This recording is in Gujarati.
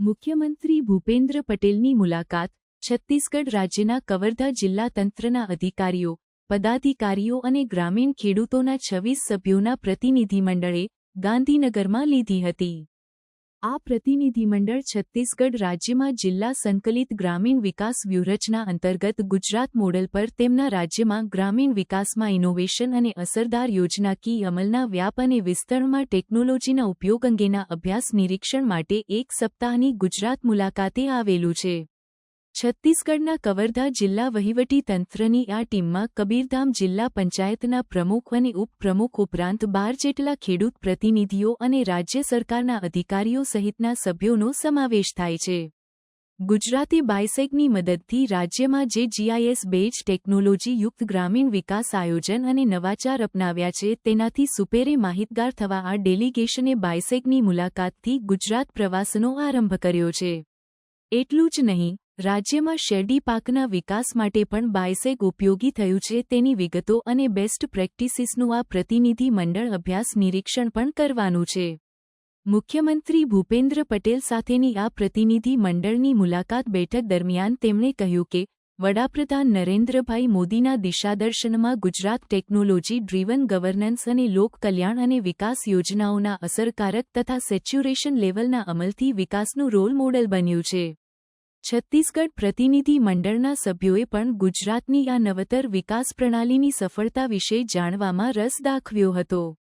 મુખ્યમંત્રી ભૂપેન્દ્ર પટેલની મુલાકાત છત્તીસગઢ રાજ્યના કવર્ધા જિલ્લા તંત્રના અધિકારીઓ, પદાધિકારીઓ અને ગ્રામીણ ખેડૂતોના છવ્વીસ સભ્યોના પ્રતિનિધિમંડળે ગાંધીનગરમાં લીધી હતી. આ પ્રતિનિધિમંડળ છત્તીસગઢ રાજ્યમાં જિલ્લા સંકલિત ગ્રામીણ વિકાસ વ્યૂહરચના અંતર્ગત ગુજરાત મોડલ પર તેમના રાજ્યમાં ગ્રામીણ વિકાસમાં ઇનોવેશન અને અસરદાર યોજનાકીય અમલના વ્યાપ અને વિસ્તરણમાં ટેકનોલોજીના ઉપયોગ અંગેના અભ્યાસ નિરીક્ષણ માટે એક સપ્તાહની ગુજરાત મુલાકાતે આવેલું છે. છત્તીસગઢના કવર્ધા જિલ્લા વહીવટી તંત્રની આ ટીમમાં કબીરધામ જિલ્લા પંચાયતના પ્રમુખ અને ઉપપ્રમુખ ઉપરાંત બાર જેટલા ખેડૂત પ્રતિનિધિઓ અને રાજ્ય સરકારના અધિકારીઓ સહિતના સભ્યોનો સમાવેશ થાય છે. ગુજરાતી બાયસેગની મદદથી રાજ્યમાં જે જીઆઈએસ બેઝ ટેકનોલોજીયુક્ત ગ્રામીણ વિકાસ આયોજન અને નવાચાર અપનાવ્યા છે તેનાથી સુપેરે માહિતગાર થવા આ ડેલિગેશને બાયસેગની મુલાકાતથી ગુજરાત પ્રવાસનો આરંભ કર્યો છે. એટલું જ નહીં રાજ્યમાં શેરડી પાકના વિકાસ માટે પણ બાયસેગ ઉપયોગી થયું છે તેની વિગતો અને બેસ્ટ પ્રેક્ટિસીસનું આ પ્રતિનિધિ મંડળ અભ્યાસ નિરીક્ષણ પણ કરવાનું છે. મુખ્યમંત્રી ભૂપેન્દ્ર પટેલ સાથેની આ પ્રતિનિધિ મંડળની મુલાકાત બેઠક દરમિયાન તેમણે કહ્યું કે, વડાપ્રધાન નરેન્દ્રભાઈ મોદીના દિશાદર્શનમાં ગુજરાત ટેકનોલોજી ડ્રીવન ગવર્નન્સ અને લોક કલ્યાણ અને વિકાસ યોજનાઓના અસરકારક તથા સેચ્યુરેશન લેવલના અમલથી વિકાસનું રોલ મોડલ બન્યું છે. છત્તીસગઢ પ્રતિનિધિ મંડળના સભ્યોએ પણ ગુજરાતની આ નવતર વિકાસ પ્રણાલીની સફળતા વિશે જાણવામાં રસ દાખવ્યો હતો.